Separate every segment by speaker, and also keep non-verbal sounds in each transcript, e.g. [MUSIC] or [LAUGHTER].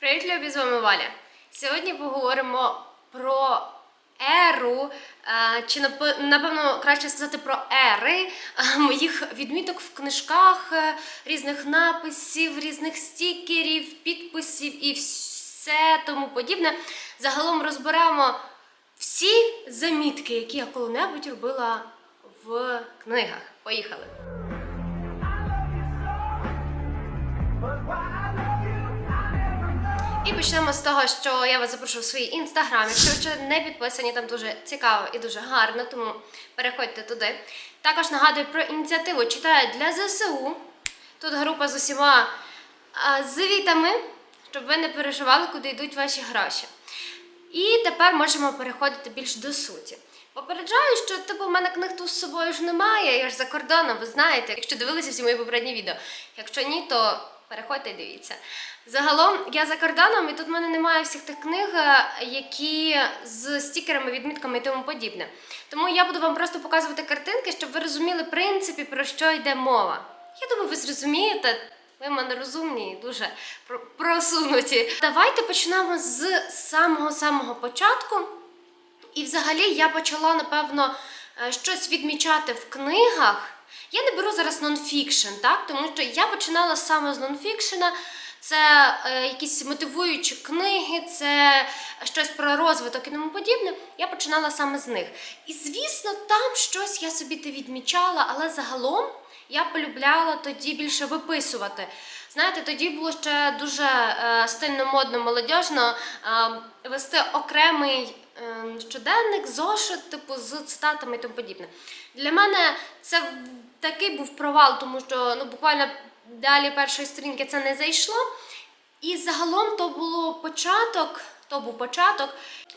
Speaker 1: Привіт, любі, з вами Валя. Сьогодні поговоримо про еру, е, чи напевно краще сказати про ери е, моїх відміток в книжках, е, різних написів, різних стікерів, підписів і все тому подібне. Загалом розберемо всі замітки, які я коли-небудь робила в книгах. Поїхали! Почнемо з того, що я вас запрошую в свій інстаграм. Якщо ви ще не підписані, там дуже цікаво і дуже гарно, тому переходьте туди. Також нагадую про ініціативу читаю для ЗСУ. Тут група з усіма звітами, щоб ви не переживали, куди йдуть ваші гроші. І тепер можемо переходити більш до суті. Попереджаю, що типу в мене книг тут з собою ж немає, я ж за кордоном, ви знаєте, якщо дивилися всі мої попередні відео. Якщо ні, то переходьте і дивіться. Загалом я за кордоном, і тут в мене немає всіх тих книг, е, які з стікерами, відмітками і тому подібне. Тому я буду вам просто показувати картинки, щоб ви розуміли принципі про що йде мова. Я думаю, ви зрозумієте. Ви в мене розумні і дуже просунуті. Давайте почнемо з самого-самого початку. І взагалі я почала, напевно, е, щось відмічати в книгах. Я не беру зараз нонфікшн, так? Тому що я починала саме з нонфікшена. Це е, якісь мотивуючі книги, це щось про розвиток і тому подібне. Я починала саме з них. І звісно, там щось я собі те відмічала, але загалом я полюбляла тоді більше виписувати. Знаєте, тоді було ще дуже е, стильно, модно, молодіжно е, вести окремий щоденник, зошит, типу з цитатами і тому подібне. Для мене це такий був провал, тому що ну буквально далі першої сторінки це не зайшло. І загалом то було початок, то був початок.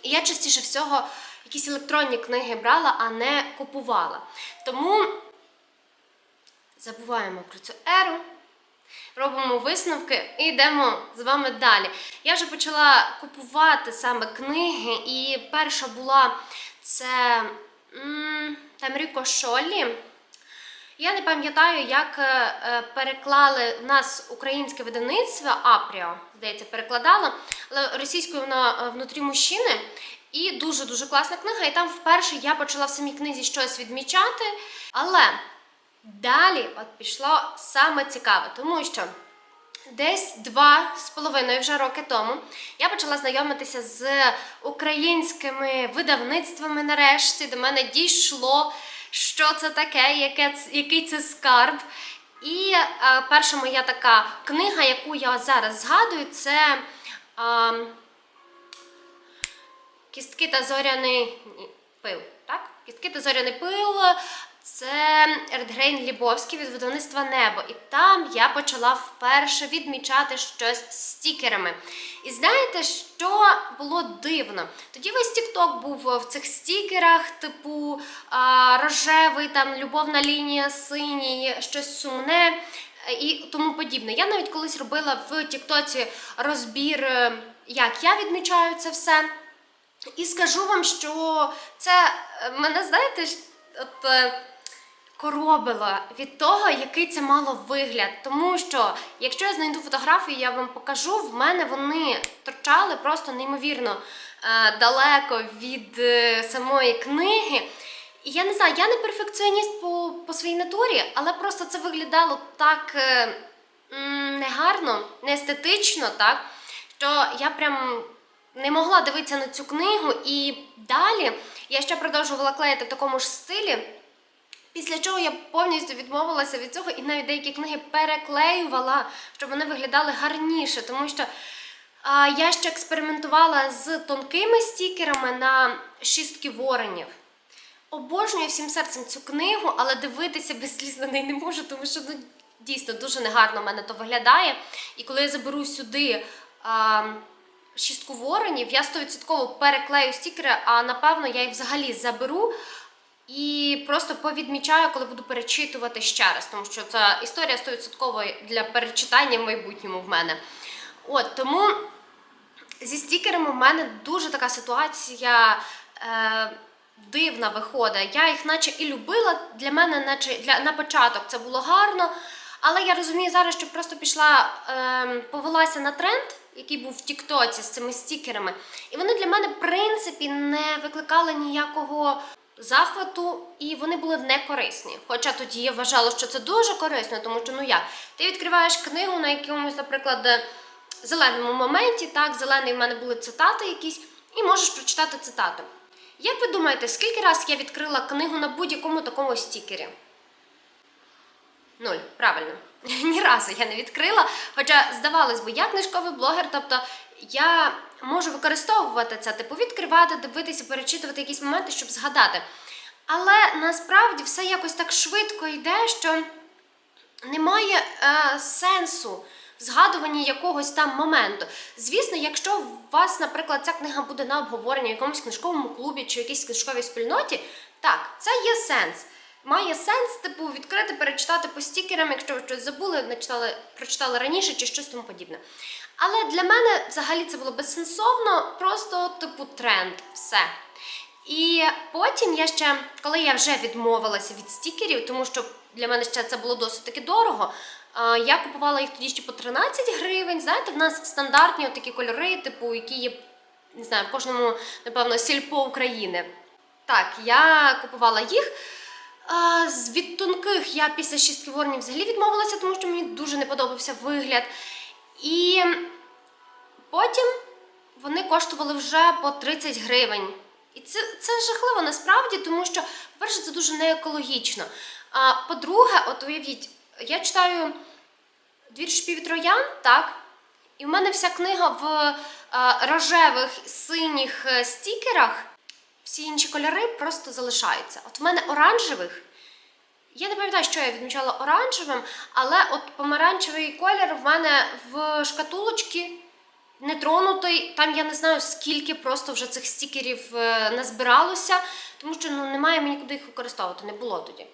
Speaker 1: І я частіше всього якісь електронні книги брала, а не купувала. Тому забуваємо про цю еру, робимо висновки і йдемо з вами далі. Я вже почала купувати саме книги, і перша була це Тамріко Шолі. Я не пам'ятаю, як е, е, переклали в нас українське видавництво Апріо, здається, перекладало, але російською вона е, внутрі мужчини. І дуже дуже класна книга. І там вперше я почала в самій книзі щось відмічати. Але далі от пішло саме цікаве, тому що Десь два з половиною вже роки тому я почала знайомитися з українськими видавництвами. Нарешті до мене дійшло, що це таке, яке, який це скарб. І е, перша моя така книга, яку я зараз згадую, це е, Кістки та зоряний пил. Так? Кістки та зоряний пил. Це Редгрейн Лібовський від видавництва Небо. І там я почала вперше відмічати щось стікерами. І знаєте, що було дивно? Тоді весь TikTok був в цих стікерах, типу а, рожевий, там любовна лінія, синій, щось сумне і тому подібне. Я навіть колись робила в Тіктоці розбір, е, як я відмічаю це все. І скажу вам, що це е, мене, знаєте, от, е, коробило від того, який це мало вигляд. Тому що, якщо я знайду фотографії, я вам покажу, в мене вони торчали просто неймовірно е, далеко від е, самої книги. І я не знаю, я не перфекціоніст по, по своїй натурі, але просто це виглядало так негарно, не естетично, так, що я прям не могла дивитися на цю книгу, і далі я ще продовжувала клеїти в такому ж стилі. Після чого я повністю відмовилася від цього і навіть деякі книги переклеювала, щоб вони виглядали гарніше, тому що а, я ще експериментувала з тонкими стікерами на шістки воронів. Обожнюю всім серцем цю книгу, але дивитися без сліз на неї не можу, тому що ну, дійсно дуже негарно в мене то виглядає. І коли я заберу сюди а, шістку воронів, я 100% переклею стікери, а напевно я їх взагалі заберу і просто повідмічаю, коли буду перечитувати ще раз, тому що ця історія 100% для перечитання в майбутньому в мене. От тому зі стікерами в мене дуже така ситуація. Е, Дивна виходить. Я їх наче і любила. Для мене, наче для на початок це було гарно. Але я розумію зараз, що просто пішла, е, повелася на тренд, який був в Тіктоці з цими стікерами. І вони для мене, в принципі, не викликали ніякого захвату, і вони були не корисні. Хоча тоді я вважала, що це дуже корисно, тому що ну як, ти відкриваєш книгу на якомусь, наприклад, е, зеленому моменті, так, зелений в мене були цитати якісь, і можеш прочитати цитату. Як ви думаєте, скільки раз я відкрила книгу на будь-якому такому стікері? Нуль, правильно. [LAUGHS] Ні разу я не відкрила. Хоча, здавалось би, я книжковий блогер, тобто я можу використовувати це, типу відкривати, дивитися, перечитувати якісь моменти, щоб згадати. Але насправді все якось так швидко йде, що немає е, сенсу в згадуванні якогось там моменту. Звісно, якщо у вас, наприклад, ця книга буде на обговоренні в якомусь книжковому клубі чи якійсь книжковій спільноті, так, це є сенс. Має сенс, типу, відкрити, перечитати по стікерам, якщо ви щось забули, не читали, прочитали раніше чи щось тому подібне. Але для мене взагалі це було безсенсовно, просто типу тренд, все. І потім я ще, коли я вже відмовилася від стікерів, тому що для мене ще це було досить таки дорого. Я купувала їх тоді ще по 13 гривень. Знаєте, в нас стандартні такі кольори, типу, які є не знаю, в кожному, напевно, сільпо України. Так, я купувала їх. А, з від тонких я після шістки воронів взагалі відмовилася, тому що мені дуже не подобався вигляд. І потім вони коштували вже по 30 гривень. І це, це жахливо насправді, тому що, по-перше, це дуже неекологічно. А по-друге, от уявіть, я читаю двір шпів троян, так? І в мене вся книга в е, рожевих синіх е, стікерах, всі інші кольори просто залишаються. От в мене оранжевих. Я не пам'ятаю, що я відмічала оранжевим, але от помаранчевий колір в мене в шкатулочці нетронутий. Там я не знаю, скільки просто вже цих стікерів е, назбиралося, тому що ну, немає мені куди їх використовувати, не було тоді.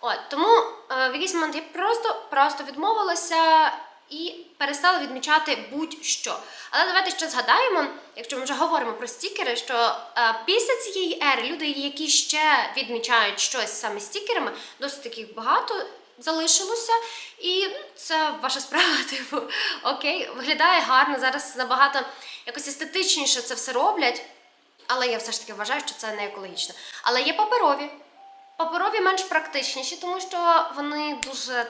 Speaker 1: От, тому е, в якийсь момент я просто, просто відмовилася і перестала відмічати будь-що. Але давайте ще згадаємо, якщо ми вже говоримо про стікери, що е, після цієї ери люди, які ще відмічають щось саме стікерами, досить таких багато залишилося. І це ваша справа, [LAUGHS] типу, окей, виглядає гарно. Зараз набагато якось естетичніше це все роблять. Але я все ж таки вважаю, що це не екологічно. Але є паперові. Паперові менш практичніші, тому що вони дуже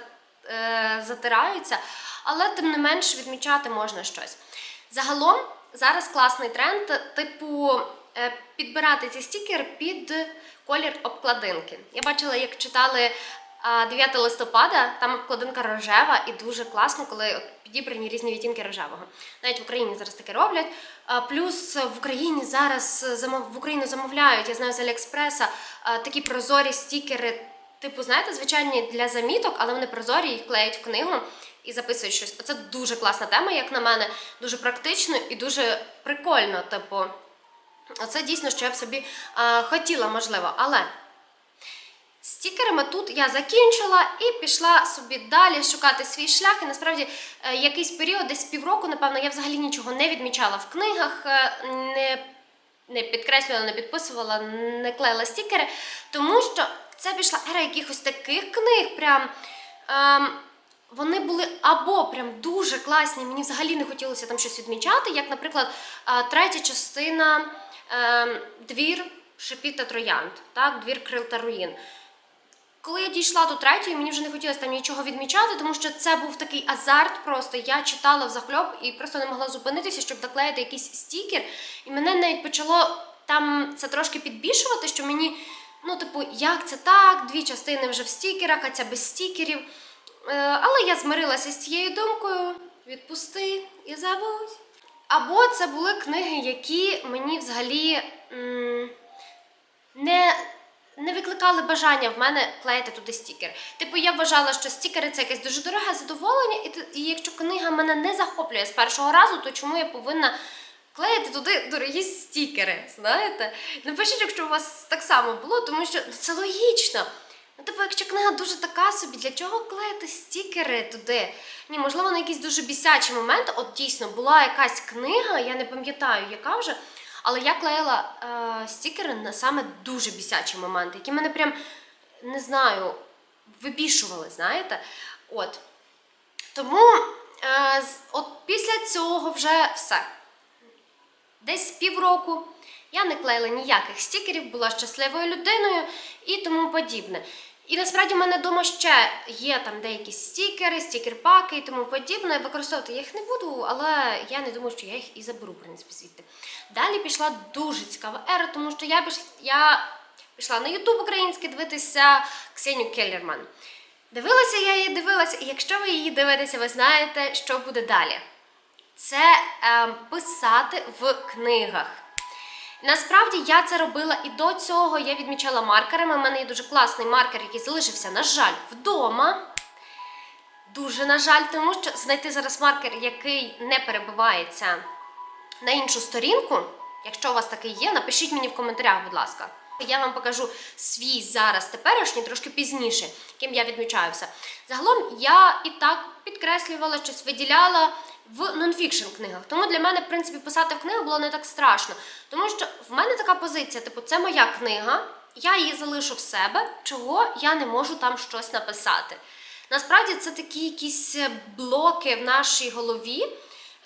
Speaker 1: е, затираються, але тим не менш відмічати можна щось. Загалом зараз класний тренд, типу, е, підбирати ці стікери під колір обкладинки. Я бачила, як читали 9 листопада, там обкладинка рожева і дуже класно, коли підібрані різні відтінки рожевого. Навіть в Україні зараз таке роблять. Плюс в Україні зараз в Україну замовляють, я знаю з Аліекспреса, такі прозорі стікери. Типу, знаєте, звичайні для заміток, але вони прозорі, їх клеють в книгу і записують щось. Оце дуже класна тема, як на мене, дуже практично і дуже прикольно. Типу, оце дійсно, що я б собі е, хотіла, можливо. Але стікерами тут я закінчила і пішла собі далі шукати свій шлях. І насправді е, якийсь період, десь півроку, напевно, я взагалі нічого не відмічала в книгах, е, не, не підкреслювала, не підписувала, не клеїла стікери, тому що це пішла ера якихось таких книг. Прям ем, вони були або прям дуже класні, мені взагалі не хотілося там щось відмічати, як, наприклад, е, третя частина ем, двір шипіт та троянд, так, двір крил та руїн. Коли я дійшла до третьої, мені вже не хотілося там нічого відмічати, тому що це був такий азарт. Просто я читала в захльоп і просто не могла зупинитися, щоб наклеїти якийсь стікер. І мене навіть почало там це трошки підбільшувати, що мені, ну, типу, як це так? Дві частини вже в стікерах, а ця без стікерів. Е, але я змирилася з цією думкою. Відпусти і забудь. Або це були книги, які мені взагалі м, не, не викликали бажання в мене клеїти туди стікер. Типу, я вважала, що стікери це якесь дуже дороге задоволення, і, і якщо книга мене не захоплює з першого разу, то чому я повинна клеїти туди дорогі стікери? Знаєте? Напишіть, якщо у вас так само було, тому що ну, це логічно. Ну, типу, якщо книга дуже така собі, для чого клеїти стікери туди? Ні, можливо, на якийсь дуже бісячий момент, от дійсно була якась книга, я не пам'ятаю, яка вже, але я клеїла е, стікери на саме дуже бісячі моменти, які мене прям не знаю, вибішували, знаєте. От. Тому е, от після цього вже все. Десь півроку я не клеїла ніяких стікерів, була щасливою людиною і тому подібне. І насправді в мене вдома ще є там деякі стікери, стікер-паки і тому подібне. Використовувати я їх не буду, але я не думаю, що я їх і заберу, в принципі, звідти. Далі пішла дуже цікава ера, тому що я пішла, я пішла на Ютуб український дивитися Ксенію Келлерман. Дивилася я її, дивилася, і якщо ви її дивитеся, ви знаєте, що буде далі. Це е, писати в книгах. Насправді я це робила і до цього я відмічала маркерами. У мене є дуже класний маркер, який залишився, на жаль, вдома. Дуже на жаль, тому що знайти зараз маркер, який не перебивається на іншу сторінку. Якщо у вас такий є, напишіть мені в коментарях, будь ласка. Я вам покажу свій зараз теперішній, трошки пізніше, яким я відмічаю все. Загалом я і так підкреслювала, щось виділяла в нонфікшн книгах. Тому для мене, в принципі, писати в книгу було не так страшно. Тому що в мене така позиція: типу, це моя книга, я її залишу в себе, чого я не можу там щось написати. Насправді це такі якісь блоки в нашій голові.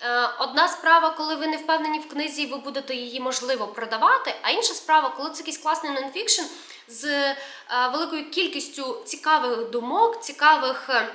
Speaker 1: Е, Одна справа, коли ви не впевнені в книзі, і ви будете її можливо продавати. А інша справа, коли це якийсь класний нонфікшн з е, великою кількістю цікавих думок, цікавих е,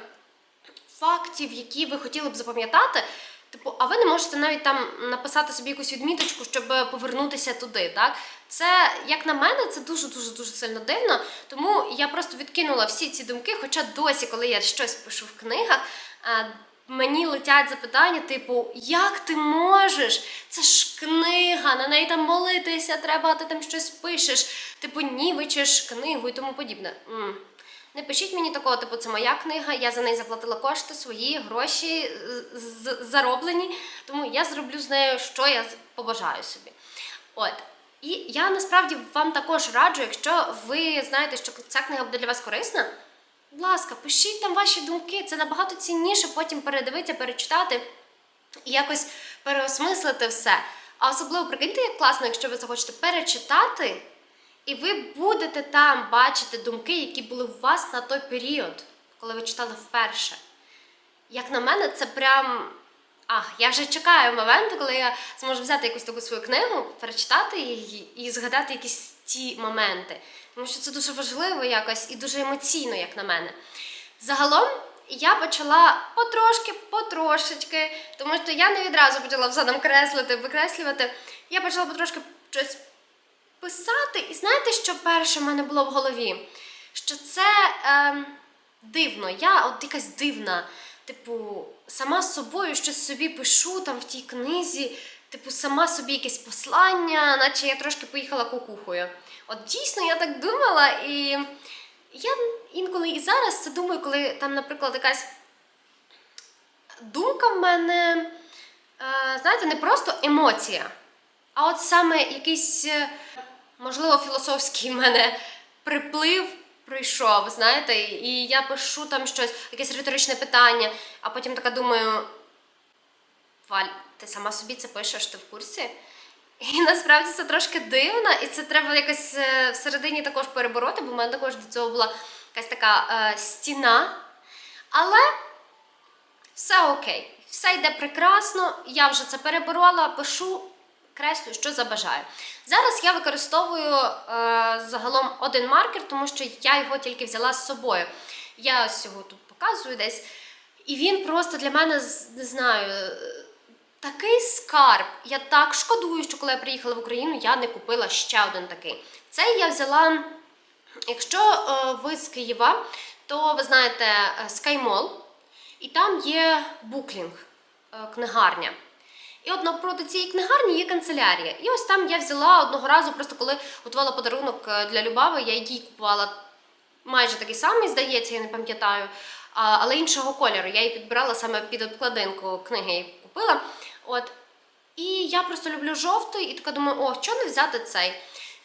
Speaker 1: фактів, які ви хотіли б запам'ятати. Типу, а ви не можете навіть там написати собі якусь відміточку, щоб повернутися туди. Так це, як на мене, це дуже дуже дуже сильно дивно. Тому я просто відкинула всі ці думки. Хоча досі, коли я щось пишу в книгах, е, мені летять запитання, типу, як ти можеш? Це ж книга, на неї там молитися треба, ти там щось пишеш, типу, нівичиш книгу і тому подібне. Не пишіть мені такого, типу, це моя книга, я за неї заплатила кошти, свої гроші з- зароблені, тому я зроблю з нею, що я побажаю собі. От. І я насправді вам також раджу, якщо ви знаєте, що ця книга буде для вас корисна, будь ласка, пишіть там ваші думки, це набагато цінніше потім передивитися, перечитати і якось переосмислити все. А особливо прикиньте, як класно, якщо ви захочете перечитати, і ви будете там бачити думки, які були у вас на той період, коли ви читали вперше. Як на мене, це прям. Ах, я вже чекаю моменту, коли я зможу взяти якусь таку свою книгу, перечитати її і згадати якісь ті моменти. Тому що це дуже важливо якось і дуже емоційно, як на мене. Загалом я почала потрошки, потрошечки, тому що я не відразу почала все там креслити, викреслювати. Я почала потрошки щось писати. І знаєте, що перше в мене було в голові? Що це ем, дивно. Я от якась дивна, типу, сама з собою щось собі пишу там в тій книзі, типу, сама собі якесь послання, наче я трошки поїхала кукухою. От дійсно я так думала, і я інколи і зараз це думаю, коли там, наприклад, якась думка в мене, е, знаєте, не просто емоція, а от саме якийсь, е, можливо, філософський [LAUGHS] мене приплив прийшов, знаєте, і я пишу там щось, якесь риторичне питання, а потім така думаю, Валь, ти сама собі це пишеш, ти в курсі? І [LAUGHS] насправді це трошки дивно, і це треба якось е, всередині також перебороти, бо в мене також до цього була якась така е, стіна. Але все окей, все йде прекрасно, я вже це переборола, пишу, креслю, що забажаю. Зараз я використовую е, загалом один маркер, тому що я його тільки взяла з собою. Я ось його тут показую десь. І він просто для мене, не знаю, такий скарб. Я так шкодую, що коли я приїхала в Україну, я не купила ще один такий. Цей я взяла. Якщо е, ви з Києва, то ви знаєте е, SkyMall, і там є буклінг, е, книгарня. І от навпроти цієї книгарні є канцелярія. І ось там я взяла одного разу, просто коли готувала подарунок е, для Любави, я їй купувала майже такий самий, здається, я не пам'ятаю, але іншого кольору. Я її підбирала саме під обкладинку книги, я її купила. От. І я просто люблю жовтий, і така думаю, о, що не взяти цей.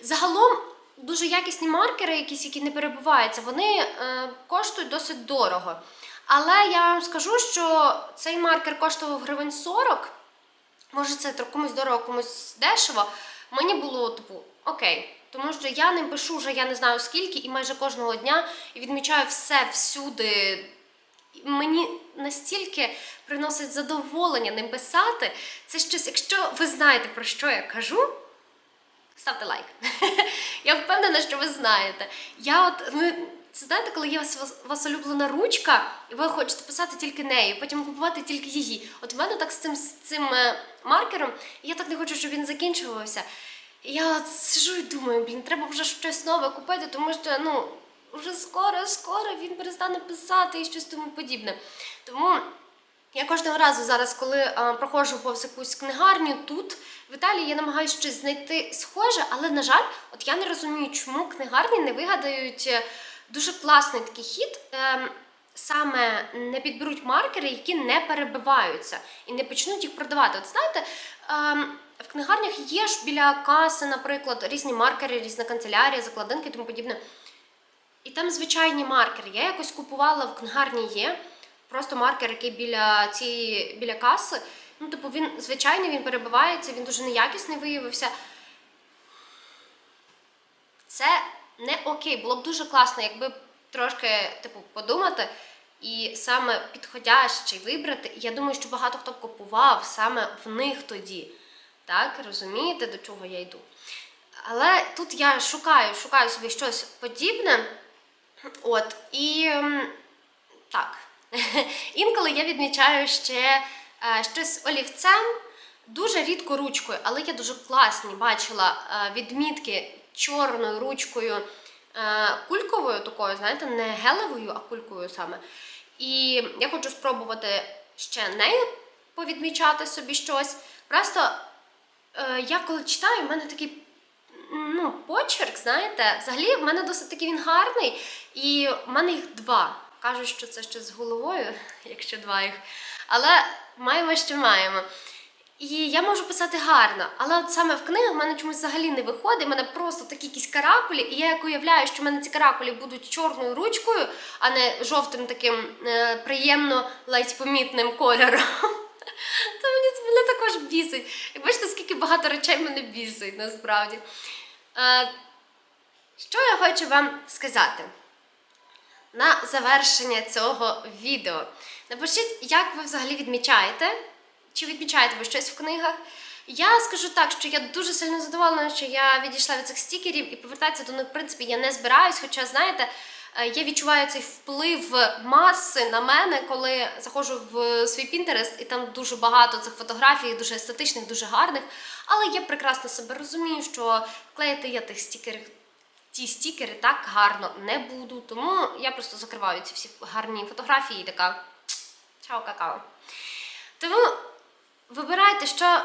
Speaker 1: Загалом дуже якісні маркери, якісь, які не перебуваються, вони е, коштують досить дорого. Але я вам скажу, що цей маркер коштував гривень 40. Може, це комусь дорого, комусь дешево. Мені було типу окей. Тому що я ним пишу вже я не знаю скільки, і майже кожного дня і відмічаю все всюди. Мені настільки приносить задоволення ним писати. Це щось, якщо ви знаєте про що я кажу, ставте лайк. [LAUGHS] я впевнена, що ви знаєте. Я от ну, це знаєте, коли є вас, вас улюблена ручка, і ви хочете писати тільки нею, потім купувати тільки її. От в мене так з цим, з цим е, маркером, і я так не хочу, щоб він закінчувався. І я от сижу і думаю, блін, треба вже щось нове купити, тому що ну, вже скоро, скоро він перестане писати і щось тому подібне. Тому я кожного разу зараз, коли е, проходжу повз якусь книгарню тут, в Італії, я намагаюся щось знайти схоже, але, на жаль, от я не розумію, чому книгарні не вигадають е, дуже класний такий хід. Е, Саме не підберуть маркери, які не перебиваються, і не почнуть їх продавати. От знаєте, ем, в книгарнях є ж біля каси, наприклад, різні маркери, різна канцелярія, закладинки і тому подібне. І там звичайні маркери. Я якось купувала в книгарні є. Просто маркер, який біля цієї біля каси. Ну, типу, він звичайний, він перебивається, він дуже неякісний виявився. Це не окей. Було б дуже класно, якби трошки типу, подумати і саме підходящий вибрати. Я думаю, що багато хто б купував саме в них тоді. Так, розумієте, до чого я йду. Але тут я шукаю, шукаю собі щось подібне. От, і ем, так. [LAUGHS] Інколи я відмічаю ще е, щось олівцем, дуже рідко ручкою, але я дуже класні бачила е, відмітки чорною ручкою е, кульковою, такою, знаєте, не гелевою, а кулькою саме. І я хочу спробувати ще нею повідмічати собі щось. Просто е, я коли читаю, в мене такий ну, почерк, знаєте, взагалі в мене досить таки він гарний, і в мене їх два. Кажуть, що це ще з головою, [LAUGHS] якщо два їх. Але маємо, що маємо. І я можу писати гарно, але от саме в книгах в мене чомусь взагалі не виходить. У мене просто такі якісь каракулі, і я як уявляю, що в мене ці каракулі будуть чорною ручкою, а не жовтим таким е, приємно ледь помітним кольором. [LAUGHS] То мені мене також бісить. Як бачите, скільки багато речей мене бісить насправді. Е, що я хочу вам сказати на завершення цього відео? Напишіть, як ви взагалі відмічаєте, чи відмічаєте ви щось в книгах. Я скажу так, що я дуже сильно задоволена, що я відійшла від цих стікерів і повертатися до них, в принципі, я не збираюсь. Хоча, знаєте, е, я відчуваю цей вплив маси на мене, коли заходжу в свій Пінтерест, і там дуже багато цих фотографій, дуже естетичних, дуже гарних. Але я прекрасно себе розумію, що клеїти я тих стікерів, ті стікери так гарно не буду. Тому я просто закриваю ці всі гарні фотографії і така чао, какао. Тому вибирайте, що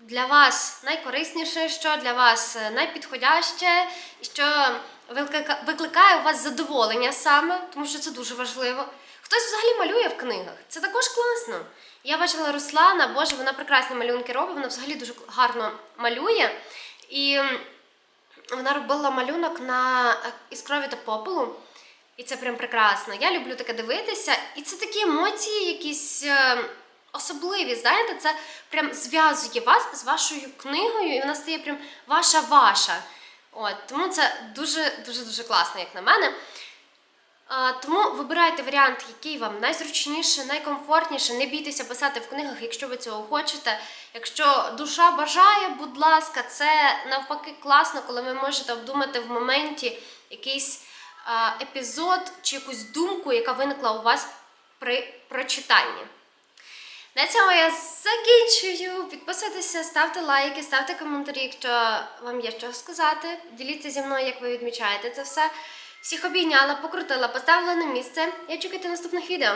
Speaker 1: для вас найкорисніше, що для вас е, найпідходяще, що викликає у вас задоволення саме, тому що це дуже важливо. Хтось взагалі малює в книгах. Це також класно. Я бачила Руслана, боже, вона прекрасні малюнки робить, вона взагалі дуже гарно малює. І вона робила малюнок на е, із крові та попелу. І це прям прекрасно. Я люблю таке дивитися. І це такі емоції, якісь особливі. Знаєте, це прям зв'язує вас з вашою книгою, і вона стає прям ваша-ваша. От, тому це дуже дуже дуже класно, як на мене. А, тому вибирайте варіант, який вам найзручніше, найкомфортніше. Не бійтеся писати в книгах, якщо ви цього хочете. Якщо душа бажає, будь ласка, це навпаки класно, коли ви можете обдумати в моменті якийсь а, епізод чи якусь думку, яка виникла у вас при прочитанні. На цьому я закінчую. Підписуйтеся, ставте лайки, ставте коментарі, якщо вам є що сказати. Діліться зі мною, як ви відмічаєте це все. Всіх обійняла, покрутила, поставила на місце. Я чекайте наступних відео.